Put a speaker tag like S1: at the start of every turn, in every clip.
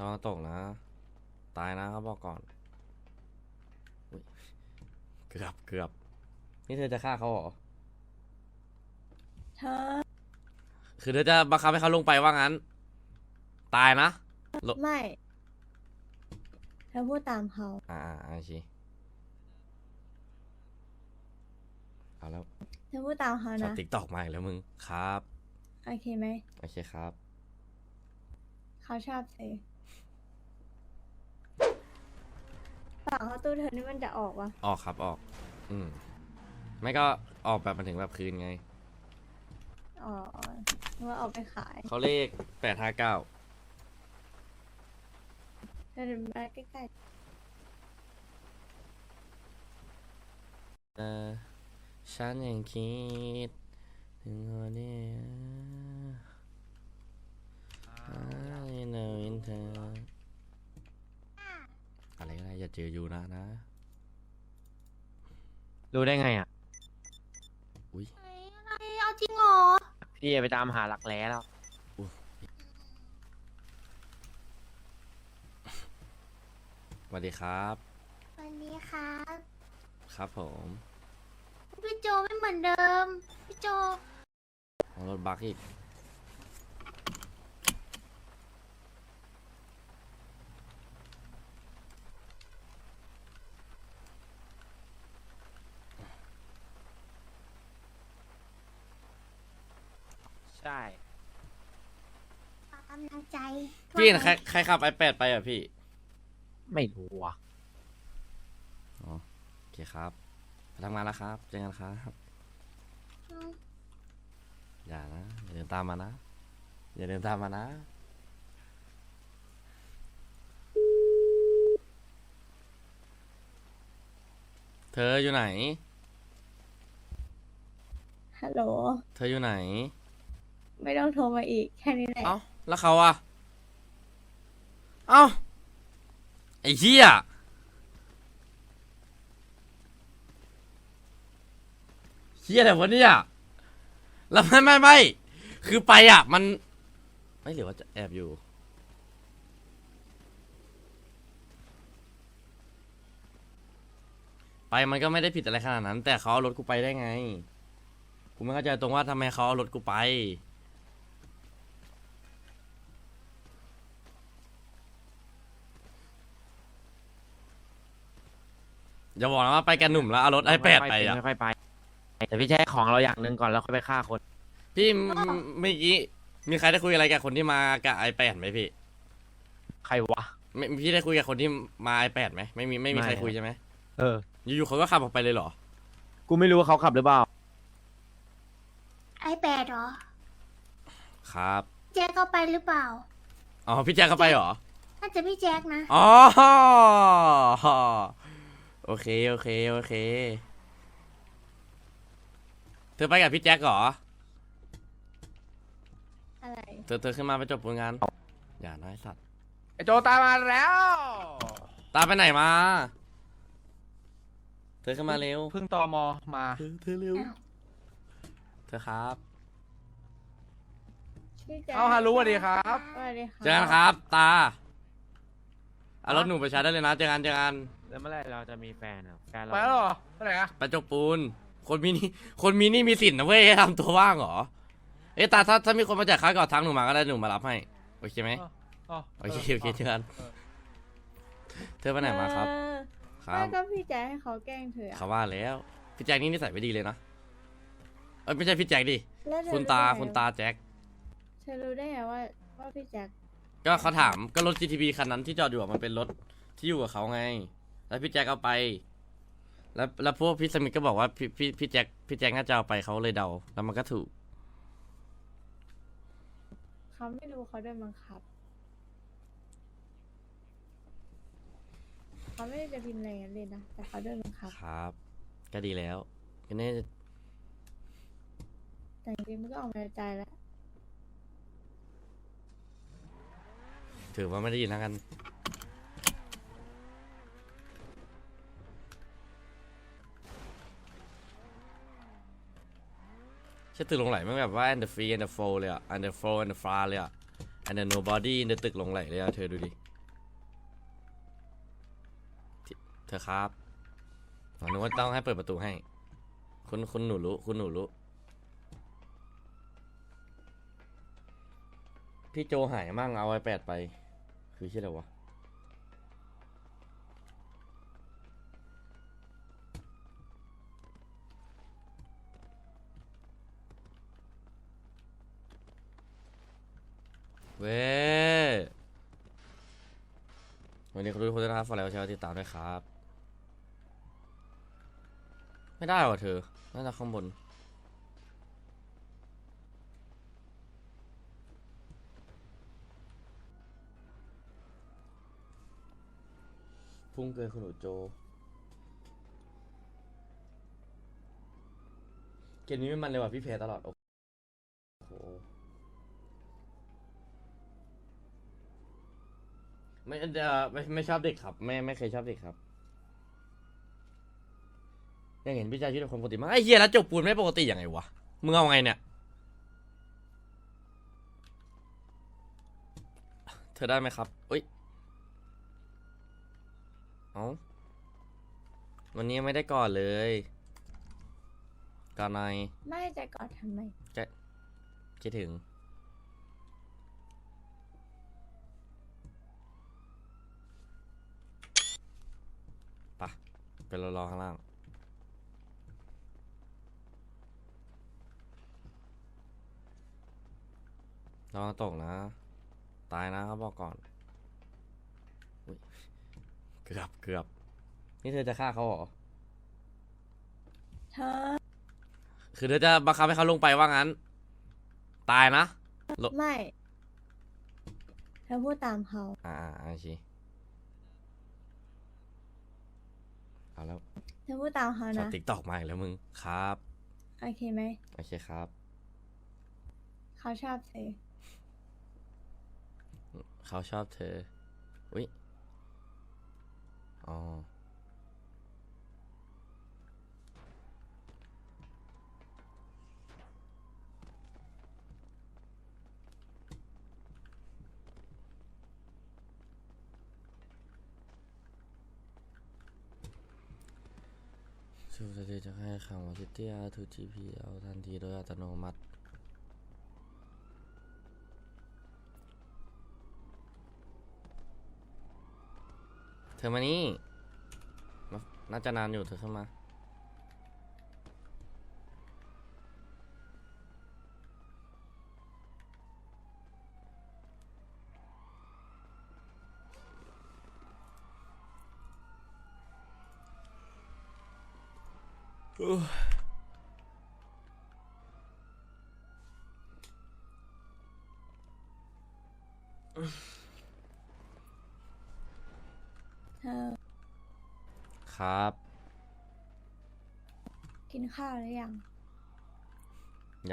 S1: ระวังตกนะ ตายนะเขาบอกก่อนอุ๊ยเกือบเกือบ นี่เธอจะฆ่าเขาเหรอ
S2: เธอ
S1: คือเธอจะบังคับให้เขาลงไปว่างั้น ตายนะล
S2: ไม่เธอพูดตามเขา
S1: อ่าอ่าชีเอาแล้ว
S2: เธอพูดตามเขา
S1: ช็อต
S2: นะ
S1: ติ๊กตอกมาอีกแล้วมึง ครับ
S2: โอเคไหม
S1: โอเคครับ
S2: เขาชอบเธอ ปากเขาตู้เธอนี่มันจะออกวะ
S1: ออกครับออก อืม ไม่ก็ออกแบบมาถึงแบบคืนไง
S2: อ๋อว่าออกไปขาย
S1: เขาเลขแปดห้าเก้า
S2: เธอเดินมาใกล้
S1: เออฉันยังคิดถึงคนนี้ไอ้เนวินเธ ออะไรก็ได้อย่าเจออยู่นะนะ
S3: รู้ได้ไงอะ
S1: อุ้ย
S4: อะไรเอาจริงเหรอ
S3: พี่ไปตามหาหลักแร้แล้ว
S1: สวัสดีครับ
S4: วันนี้ครับ
S1: ครับผม
S4: พี่โจไม่เหมือนเดิม พี่โจ
S1: ของรถบักอีก
S3: ใช่
S4: ฝากกำลังใจ
S1: พี่เห็นใครใครขับไอแปดไปอะพี่
S3: ไม่รู้อะ
S1: อ๋อโอเคครับไปทำงานแล้วครับ เจอกันครับ
S4: อืม
S1: อย่านะ อย่าเดินตามมานะ อย่าเดินตามมานะ เธออยู่ไหน
S2: ๆฮัลโหล
S1: เธออยู่ไหน
S2: ไม่ต้องโทรมาอีกแค่นี้แหละ
S1: เอ้า แล้วเขาอะ เอ้า ไอ้เหี้ยเหี้ยอะไรวะเนี่ยแล้วไม่ไม่ไม่คือไปอะมัน ไม่หรือว่าจะแอบอยู่ ไปมันก็ไม่ได้ผิดอะไรขนาดนั้น แต่เขาเอารถกูไปได้ไง กูไม่เข้าใจตรงว่าทำไมเขาเอารถกูไป อย่าบอกนะว่าไปกันหนุ่มแล้วเอารถไอแปดไปอะ
S3: ไม่ค่อยไป แต่พี่แช่ของเราอย่างหนึ่งก่อนแล้วค่อยไปฆ่าคน
S1: พี่เมื่อเมื่อกี้มีใครได้คุยอะไรกับคนที่มากับไอแปดไหมพี่
S3: ใครวะ
S1: ไม่พี่ได้คุยกับคนที่มาไอแปดไหมไม่มีไม่มี
S3: ไม่
S1: ใคร
S3: ครับ
S1: คุยใช่ไหม
S3: เออ
S1: อยู่ๆเขาก็ขับออกไปเลยเหรอ
S3: กูไม่รู้ว่าเขาขับหรือเปล่า
S4: ไอแปดเหรอ
S1: ครับ
S4: แจ็คก็ไปหรือเปล่า
S1: อ๋อพี่แจ็คเขาไปเหรอ
S4: น่าจะพี่แจ็คนะ
S1: อ๋อ โอเค โอเค โอเค เธอไปกับพี่แจ็คเหรอ
S2: อะไร
S1: เธอเธอขึ้นมาไปจบผลงาน อย่านะไอ้สัตว์
S3: ไอโจตามมาแล้ว
S1: ตามไปไหนมา เธอขึ้นมาเร็ว
S3: เพิ่งตอมอมา
S1: เธอเธอเร็ว
S4: อ้าว
S1: เธอครับ
S2: พี่แจ๊ค
S3: เอาฮารุสวัสดีครับ
S2: สวัสดีครับ
S1: เจอกันครับ ตา เอารถหนูไปใช้ได้เลยนะ เจอกันเจอกัน
S3: แล้วเมื่อไหรเราจะมีแฟนอะแฟนเรา
S5: ไปแล้วเหรอไปไหนอะ
S1: ไปจกปูน คนมีนี่คนมีนี่มีสินนะเว้ยให้ทำตัวว่างเหรอ เอ้ยตาถ้าถ้ามีคนมาจ่ายค่าก่อทางหนูมาก็ได้หนูมารับให้ โอเคไหม
S5: อ๋อ
S1: โอเคโอเคเจอกันเธอไปไหนมาครับ
S2: เออ
S1: ครั
S2: ไม่
S1: บ
S2: ก็พี่แจ๊คให้เขาแกล้งเธออะ
S1: เขาว่าแล้ว พี่แจ็คนี่นิสัยไม่ดีเลยนะ เอ้ยไม่ใช่พี่แจ็คดิ
S2: แล้วเธอ
S1: คุณตา
S2: รู้ได้ไง
S1: คุณตาแจ็ค
S2: เธอรู้ได้ไงว่าว่าพี่แจ๊ค
S1: ก็เขาถามก็รถ GTB คันนั้นที่จอดอยู่อะมันเป็นรถที่อยู่กับเขาไง แล้วพี่แจ็คเอาไป แล้วแล้วพวกพี่สมิธก็บอกว่าพี่พี่พี่แจ็คพี่แจ็คน่าจะเอาไปเขาเลยเดา แล้วมันก็ถูก
S2: เขาไม่รู้เขาโดนบังคับ เขาไม่ได้จะพิมพ์อะไรงั้นเลยนะ แต่เขาโดนบังคับ
S1: ครับ ก็ดีแล้วก็เนี่ย
S2: แต่จริงๆมันก็ออกมาจากใจแล้ว
S1: ถือว่าไม่ได้ยินแล้วกัน ชื่อตึกลงไหลมันแบบว่า and the free and the flow เลยอะ and the flow and the far เลยอะ and the nobody and the ตึกลงไหลเลยอะเธอดูดิ เธอครับหนูว่าต้องให้เปิดประตูให้ คุณคุณหนูรู้ คุณหนูรู้ พี่โจหายมั่งเอาไอแปดไป คือชื่ออะไรวะ เว้ยวันนี้คุณทุกคนนะครับฝากไลค์กดแชร์ติดตามด้วยครับ ไม่ได้ว่ะเธอ น่าจะข้างบน พุ่งเกินคุณหนูโจ เกมนี้ไม่มันเลยว่ะพี่เพตลอด โอ้โห ไม่เอ่อไม่ไม่ชอบเด็กครับ ไม่ไม่เคยชอบเด็กครับยังเห็นพี่ชายชีวิตเป็นคนปกติมากไอ้เหี้ยแล้วจบปูนไม่ปกติยังไงวะมึงเอาไงเนี่ย เธอได้ไหมครับอุ้ยเอาวันนี้ยังไม่ได้ก่อนเลยก่อนหน่อย
S2: ไม่จะกอดทำไม
S1: คิดถึง ไปรอรอข้างล่างระวังตกนะ ตายนะเขาบอกก่อนอุ๊ยเกือบเกือบ นี่เธอจะฆ่าเขาเหรอ
S2: เธอ
S1: คือเธอจะบังคับให้เขาลงไปว่างั้น ตายนะลบ
S2: ไม่เธอพูดตามเขา
S1: อ่าอ่าอ่าชี เอาแล้ว
S2: เธอพูดตามเขา
S1: ช็อต
S2: นะ
S1: ติ๊กตอกมาอีกแล้วมึงครับ
S2: โอเคไหม
S1: โอเคครับ
S2: เขาชอบเธอ
S1: เขาชอบเธอ อุ๊ย อ๋อ สูสถิตจะให้ขังว่าทิเตียทูจีพีเอาทันทีโดยอัตโนมัติเธอมานี่มาน่าจะนานอยู่เธอเข้ามา
S2: เธอ
S1: ครับ
S2: กินข้าวหรือยัง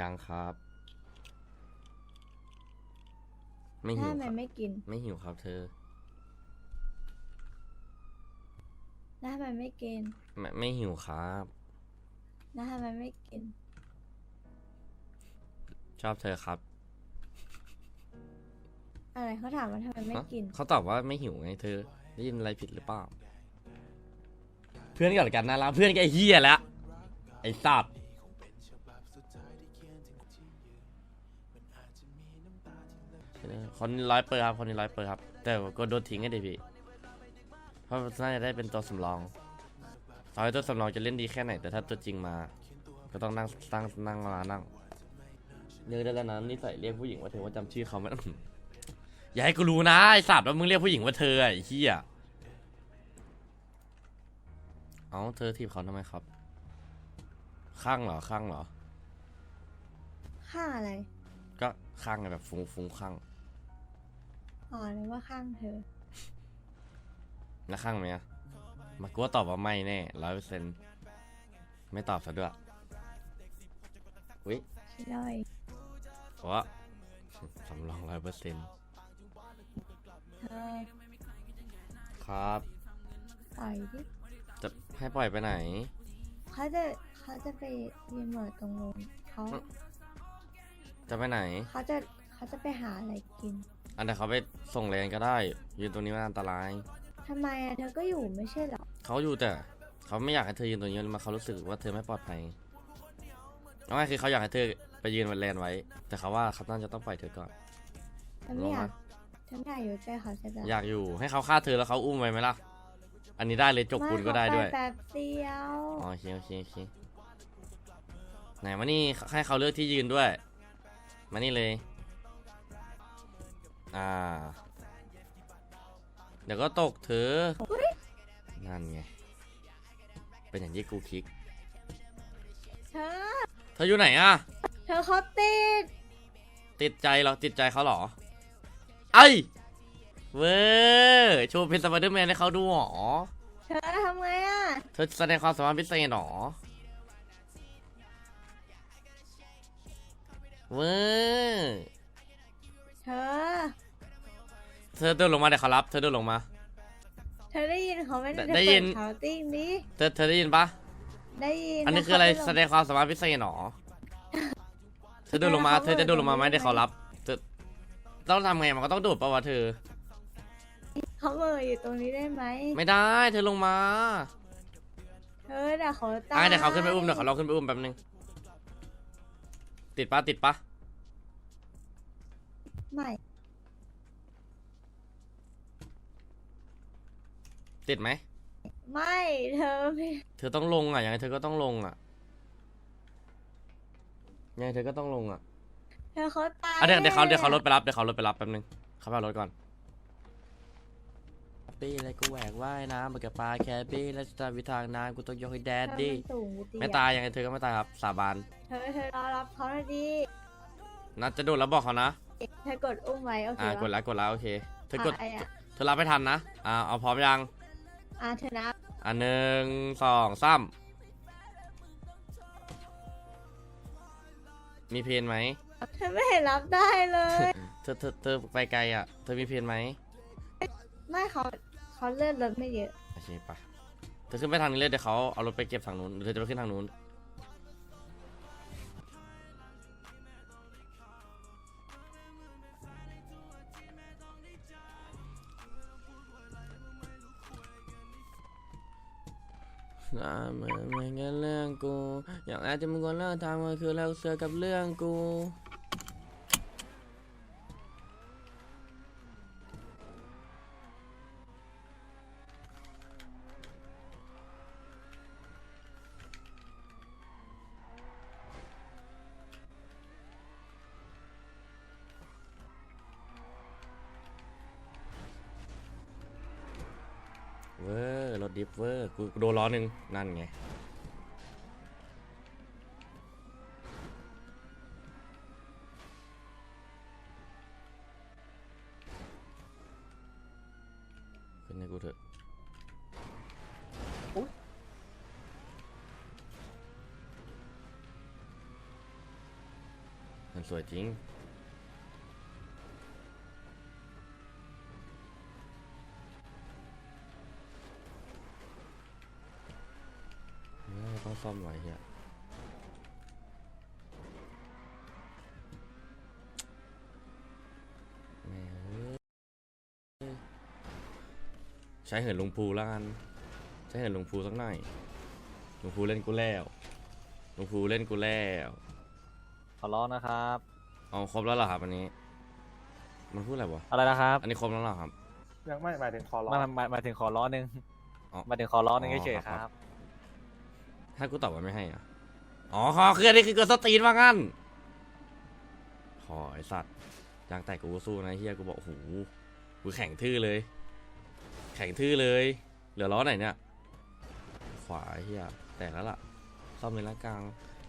S1: ยังครับ ไม่
S2: ถ้า
S1: หิว
S2: ทำไม
S1: ครับ
S2: ไม่กิน
S1: ไม่หิวครับเธอ
S2: แล้วทำไมไม่กิน
S1: ไม่ไม่หิวครับ
S2: แล้วทำไมไม่กิน
S1: ชอบเธอครับ
S2: อะไรเขาถามว่าทำไมไม่
S1: ฮะ
S2: กิน
S1: เขาตอบว่าไม่หิวไงเธอ ได้ยินอะไรผิดหรือเปล่า เพื่อนกันกันนะละเพื่อนแกเฮียแล้วไอ้สัตว์คนนี้ร้อยเปอร์ครับ คนนี้ร้อยเปอร์ครับ แต่ก็โดนทิ้งให้ดิพี่ เพราะน่าจะได้เป็นตัวสำรอง ต่อให้ตัวสำรองจะเล่นดีแค่ไหน แต่ถ้าตัวจริงมา ก็ต้องนั่งตั้งนั่งมานั่งเรียกได้แล้วนะนิสัยเรียกผู้หญิงว่าเธอว่าจำชื่อเขาไม่อย่าให้กูรู้นะไอ้สัตว์ว่ามึงเรียกผู้หญิงว่าเธอไอ้เหี้ยเอ้าเธอทีบเขาทำไมครับ ข้างเหรอข้างเหรอ
S2: ข้างอะไร
S1: ก็ข้างไงแบบฟุ้งฟุ้งข้าง
S2: อ๋อนึกว่าข้างเธอ
S1: แล้วข้างไหมอะ มากูว่าตอบว่าไม่แน่ร้อยเปอร์เซ็นต์ไม่ตอบซะด้วยอุ้ย
S2: ชิลอย
S1: เพราะว่าสำรองร้อยเปอร์เซ็นต์
S2: เธอ
S1: ครับ
S2: ปล่อยดิ
S1: จะให้ปล่อยไปไหน
S2: เขาจะเขาจะไปยืนเหมือตรงนู้นเขา
S1: จะไปไหน
S2: เขาจะเขาจะไปหาอะไรกิน
S1: อันเดี๋ยวเขาไปส่งแรงก็ได้ ยืนตรงนี้มันอันตราย
S2: ทำไมอะเธอก็อยู่ไม่ใช่เหรอ
S1: เขาอยู่แต่เขาไม่อยากให้เธอยืนตรงนี้มาเขารู้สึกว่าเธอไม่ปลอดภัยเอาง่ายคือเขาอยากให้เธอไปยืนวันแลนไว้ แต่เขาว่าเขาน่าจะต้องปล่อยเธอก่อน
S2: ฉันไม่อยากฉันอยากอยู่ใกล้เขาใช่ไหม
S1: อยากอยู่ให้เขาฆ่าเธอแล้วเขาอุ้มไว้ไหมล่ะ อันนี้ได้เลยจกปูนก็ได้ด้วย
S2: แป๊บเดียว
S1: อ๋อโอเคโอเคโอเคไหนมานี่ให้เขาเลือกที่ยืนด้วย มานี่เลย อ่า เดี๋ยวก็ตกเธอ นั่นไง เป็นอย่างที่กูคิด
S2: เธอ
S1: เธออยู่ไหนอะ
S2: เธอเขาติด
S1: ติดใจเหรอ ติดใจเขาเหรอ ไอ้ยเว้ยโชว์เป็นสไปเดอร์แมนให้เขาดูหรอ
S2: เธอทำไงอะ
S1: เธอแสดงความสามารถพิเศษหรอ เว้ย
S2: เธอ
S1: เธอเดินลงมาเดี๋ยวเขารับ เธอเดินลงมา
S2: เธอได้ยินเขาไหม
S1: ได้
S2: เธอ
S1: ได้
S2: เปิ
S1: ยิน
S2: เขาติ้งดิ
S1: เธอเธอได้ยินปะ
S2: ได้ยิน
S1: อันนี้
S2: แล้ว
S1: คืออะไร
S2: เขา
S1: แส
S2: ป
S1: ดงความสามารถพิเศษหรอเธอเดินลงมาเธอจะเดินลงมาไหมเดี๋ยวเขารับเธอต้องทำไงมันก็ต้องโดดปะวะเธอ
S2: เขาเบอร์อยู่ตรงนี้ได้ไหม
S1: ไม่ได้ เธอลงมา
S2: เธอเดี๋ยวเขาตาย
S1: อะเดี๋ยวเขาขึ้นไปอุ้มเดี๋ยวเขาลองขึ้นไปอุ้มแป๊บนึงติดปะติดปะ
S2: ไม่
S1: ติดไหม
S2: ไม่เธอไม่
S1: เธอต้องลงอะยังไงเธอก็ต้องลงอะยังไงเธอก็ต้องลงอะ
S2: เธอเขาตาย
S1: อะเดี๋ยวเดี๋ยวเขา
S2: แน่
S1: เดี๋ยวเขารถไปรับเดี๋ยวเขารถไปรับแป๊บนึงเขาไปเอารถก่อนปี้อะไรกูแหวกว่ายน้ำมากับปลาแคบี้และสตาร์วิทางน้ำกูต้องยกให้แดด
S2: เธอ
S1: ดี้
S2: มันสูงเตี้
S1: ไม่ตายยังไงเธอก็ไม่ตายครับสาบาน
S2: เธอเธอรอรับเขาหน่อยดิ
S1: นัดจะโดดแล้วบอกเขานะ
S2: เธอกดอุ้มไว้โอเค
S1: อ่า
S2: ปะ
S1: กดแล้วกดแล้วโอเค เธอกดะ
S2: ไอ้อะ
S1: เธอรับไม่ทันนะอ่าเอาพร้อมยัง
S2: อะเธอนับ
S1: อ่าหนึ่งสองสามมีเพลนไหม
S2: เธอไม่เห็นรับได้เลย
S1: เธอเธอเธอไปไกลอะ เธอมีเพลนไหม
S2: ไม่เขาเขาเลื่อนรถไม่เยอะ
S1: โอเคปะเธอขึ้นไปทางนี้เลยเดี๋ยวเขาเอารถไปเก็บทางนู้นหรือเธอจะไปขึ้นทางนู้น น่าเหมือนเหมือนกันเรื่องกู อย่างอาจจะมึงคนเลิกทำก็คือเราเสือกับเรื่องกู วอร์รถดิฟเวอร์กูโดนล้อหนึ่งนั่นไงขึ้นให้กูเถอะมันสวยจริง เออต้อง ซ่อมไว้เฮียแม่เอ้ยใช้เหินลงพูแล้วกัน ใช้เหินลงพูสักหน่อยลงพูเล่นกูแล้วลงพูเล่นกูแล้ว
S5: ขอร้องนะครับ
S1: เอาครบแล้วเหรอครับอันนี้ มันพูดอะไรวะ
S5: อะไรนะครับ
S1: อันนี้ครบแล้วเหรอครับ
S3: ยังไม่หมายถึงขอร้อง
S5: มามามาถึงขอร้องหนึ่ง
S1: อ๋อ
S5: มาถึงขอร้องหนึ่ง
S1: อ๋อ
S5: เฉย
S1: ค
S5: ๆ
S1: รับ
S5: ครับ
S1: ถ้ากูตอบว่าไม่ให้อะ อ๋อขอคืออันนี้คือเกิดสตรีนว่างั้นขอไอสัตว์ยางแตกกูก็สู้นะเฮียกูบอกโอ้โหกูแข่งทื่อเลย แข่งทื่อเลย เหลือล้อไหนเนี่ย ขวาไอ้เฮียแตกแล้วล่ะ ซ่อมเลยละกลาง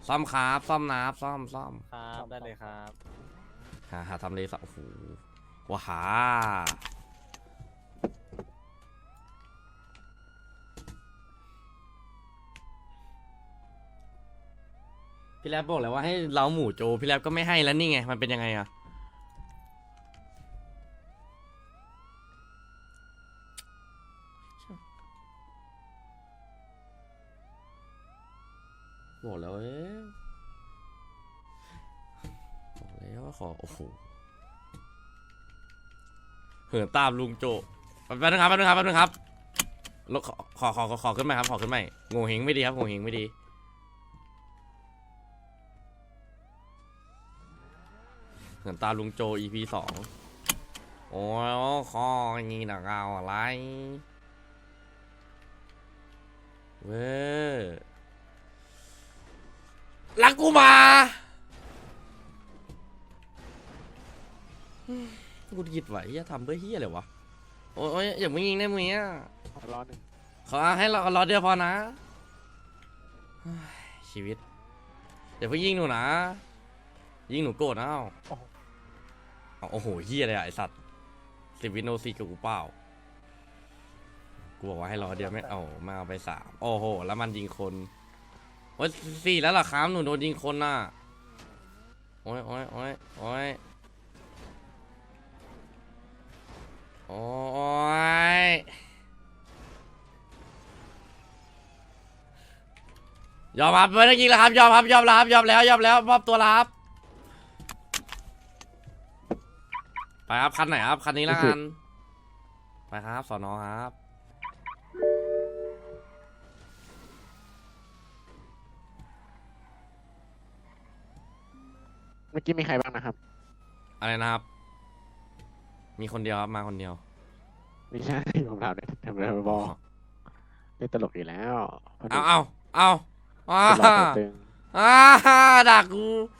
S1: ซ่อมครับ ซ่อมนับซ่อมซ่อม
S5: ครับ ได้เลยครับ
S1: หาหาทำเลยสักโอ้โหว้า พี่แรบบอกแล้วว่าให้เล้าหมูโจ พี่แรบก็ไม่ให้แล้วนี่ไง มันเป็นยังไงอะบอกแล้วเอ๊บอกแล้วว่าขอ โอ้โหเหินตามลุงโจแป๊บนึงครับแป๊บนึงครับแป๊บนึงครับ ขอขอขอขอขึ้นไหมครับ ขอขึ้นไหมโง่เฮงไม่ดีครับโง่เฮงไม่ดี เหมือนตาลุงโจ EP สองโอ้ยคออย่างงี้นะเอาอะไร เว้ยรักกูมาอืมกูหยิดไหวจะทำเพื่อเฮียอะไรวะ โอ้ยอย่ามึงยิงได้มึงอะ
S3: ร้อนหนึ่ง
S1: ขอให้เรารอเดียวพอนะเฮ้ยชีวิต เดี๋ยวเพิ่งยิงหนูนะ ยิงหนูโกรธนะเอา เอาโอ้โหเฮียอะไรอะไอสัตว์สิบวินโนซีกับกูเปล่ากูบอกว่าให้รอเดียวไม่เอามาเอาไปสามโอ้โห แล้วมันยิงคนโอ้ยสี่แล้วเหรอครับหนูโดนยิงคนน่ะโอ้ยโอ้ยโอ้ยโอ้ยโอ้ยยอมครับไม่ได้ยิงแล้วครับยอมครับยอมแล้วครับยอมแล้วยอมแล้วมอบตัวแล้วครับ ไปครับคันไหนครับคันนี้ละกันไปครับสอนอครับ
S3: เมื่อกี้มีใครบ้างนะครับ
S1: อะไรนะครับ มีคนเดียวครับมาคนเดียว
S3: ไม่ใช่ผมถามเลยทำอะไรบอเล่นตลกอยู่แล้วพอดี
S1: เอาเอาเอาอ้า
S3: เป็นรอบตัวตึง
S1: อ้าด่ากูผ่าชา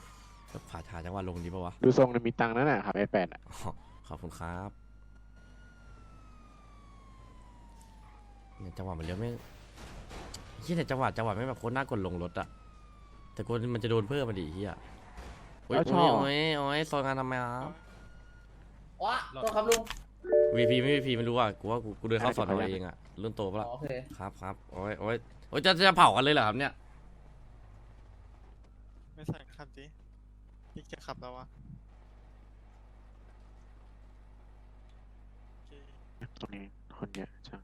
S1: จังหวะลงดีปะวะ
S3: ดูทรงเนี่ยมีตังค์นั่นแหละครับไอแปดอะ
S1: ขอบคุณครับเนี่ยจังหวะมันเลี้ยวไม่ที่แต่จังหวะจังหวะไม่แบบโคตรน่ากดลงรถอะแต่คนมันจะโดนเพิ่มมาดิเฮียโอ้ย
S3: แล้วช
S1: โอ้
S3: อยบ
S1: โอ้ยโอ้ยโซนงานทำไมครับ
S6: ว้าตัวครับลุง
S1: วีพีไม่วีพีไม่รู้อะกูว่ากูกูเดินเข้าสอนเอาเองอะรุ่นโตปะล่ะ
S6: โอเค
S1: ครับครับโอ้ยโอ้ยโอ้ยจะจะเผากันเลยเหรอครับเนี่ย
S7: ไม่สั่งขับดิ พี่จะขับแล้ววะโอเค
S3: ตรงนี้คนเยอะจัง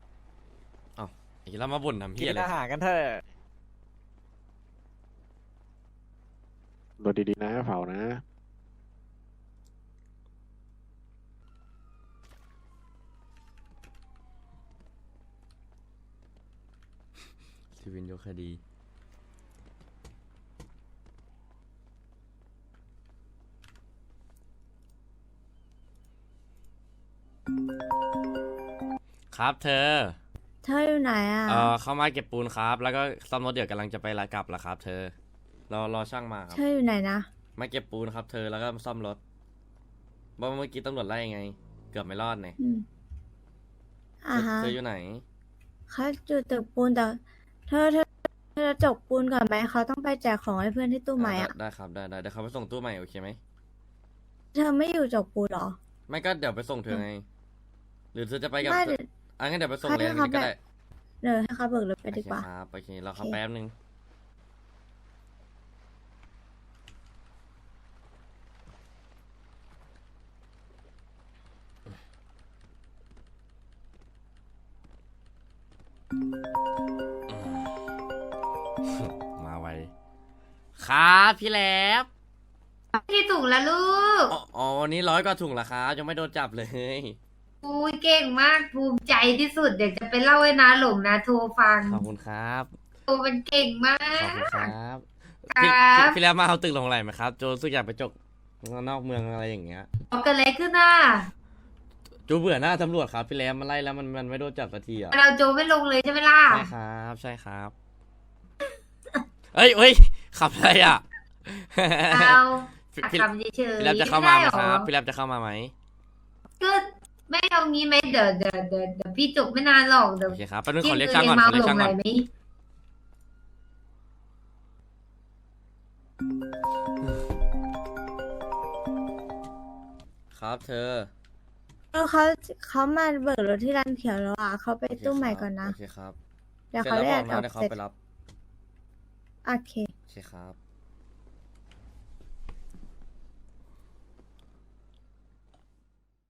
S1: ไอ้แล้วมาบ่นทำ
S5: กิ
S1: เฮีย
S5: น
S1: เลย
S5: อาหารกันเถอะ
S3: รถดีๆนะเผานะ
S1: ซีวินโยคดี ครับเธอ
S2: เธออยู่ไหนอะ
S1: เออเข้ามาเก็บปูนครับ แล้วก็ซ่อมรถเดี๋ยวกำลังจะไปละกลับละครับ เธอ รอรอช่างมาครับ
S2: เธออยู่ไหนนะ
S1: มาเก็บปูนครับ เธอ แล้วก็มาซ่อมรถบอกว่าเมื่อกี้ตำรวจไล่ไง เกือบไม่รอดไง
S2: อืมอ่าฮะ
S1: เธออยู่ไหน
S2: เขาจุดตึกปูนแต่เธอเธอเธอจะจกปูนก่อนไหมเขาต้องไปแจกของให้เพื่อนที่ตู้ใหม่อะ
S1: ได้ได้ครับได้ได้เดี๋ยวเขาไปส่งตู้ใหม่โอเคไหม
S2: เธอไม่อยู่จกปูนเหรอ
S1: ไม่ก็เดี๋ยวไปส่งเธอไงห รือเธอจะไปกับ
S2: ไม่เดี๋ยว
S1: อะงั้นเดี๋ยวไปส่ง
S2: ให้
S1: เลย
S2: เขา
S1: นี่ก็
S2: ไป
S1: ได้
S2: เดี๋ยวให้เขาเบิกรถไป
S1: โอ
S2: ดี
S1: เค
S2: กว่า
S1: ครับโอเครอเขา
S2: โอเค
S1: แป๊บนึงมาไวครับพี่แหลบ
S4: ที่ถูกแล้วลูก
S1: อ๋ออ๋อวันนี้ร้อยกว่าถุงละครับยังไม่โดนจับเลย
S4: อุ้ยเก่งมากภูมิใจที่สุด เดี๋ยวจะไปเล่าให้นาหลงนาโทรฟัง
S1: ขอบคุณครับ
S4: โทรเป็นเก่งมา
S1: ขอบ
S4: ก
S1: คุณครับ
S4: ครับ
S1: พี่พี่พี่แล้วมาเอาตึกลงไหลไหมครับ โจรู้สึกอยากไปจกนอกเมืองอะไรอย่างเงี้ย
S4: บอกกันอะไรขึ้นน่ะ
S1: จูเบื่อหน้าตำรวจครับพี่แล้วมันไล่แล้วมันมันไม่โดนจับสักทีอะ
S4: เราโจไม่ลงเลยใช่ไหมล่ะ
S1: ใช่ครับใช่ครับเอ้ยเอ้ยขับอะไรอะ
S4: เอา
S1: พี่
S4: อัก
S1: พี่
S4: คำเฉยๆ
S1: พี่แล้วจะเข้ามาไหม
S4: ด้
S1: ค
S4: หอ
S1: รับพี่แล้วจะเข้ามาไหม
S4: ก็ ไม่เอางี้ไหมเดี๋ยวเดี๋ยวเดี๋ยวเดี๋ยวพี่จบไม่นานหรอกเดี๋ยว
S1: โอเคครับแป๊บนึง
S4: ที่
S1: ขอเรียก
S4: คื
S1: ช่างก่อน
S4: มา
S1: ขอเรีย
S4: ล
S1: ก
S4: ง
S1: ช่าง
S4: ไห
S1: ก่อน
S4: ไหม
S1: ครับเธอ
S2: เออเขาเขามาเบิกรถที่ร้านเขียวแล้วอะเขาไป
S1: โอเค
S2: ตู้ใหม่
S1: ครับ
S2: ก่อนนะ
S1: โอเคครับ
S2: เดี๋ยว
S1: เสร็จ
S2: เขา
S1: แล้ว
S2: เรี
S1: บ
S2: ย
S1: อกก
S2: อ
S1: นะ
S2: อก
S1: เดี๋ยวเขา
S2: เสร็จ
S1: ไปรับ
S2: โอเค
S1: โอเคครับ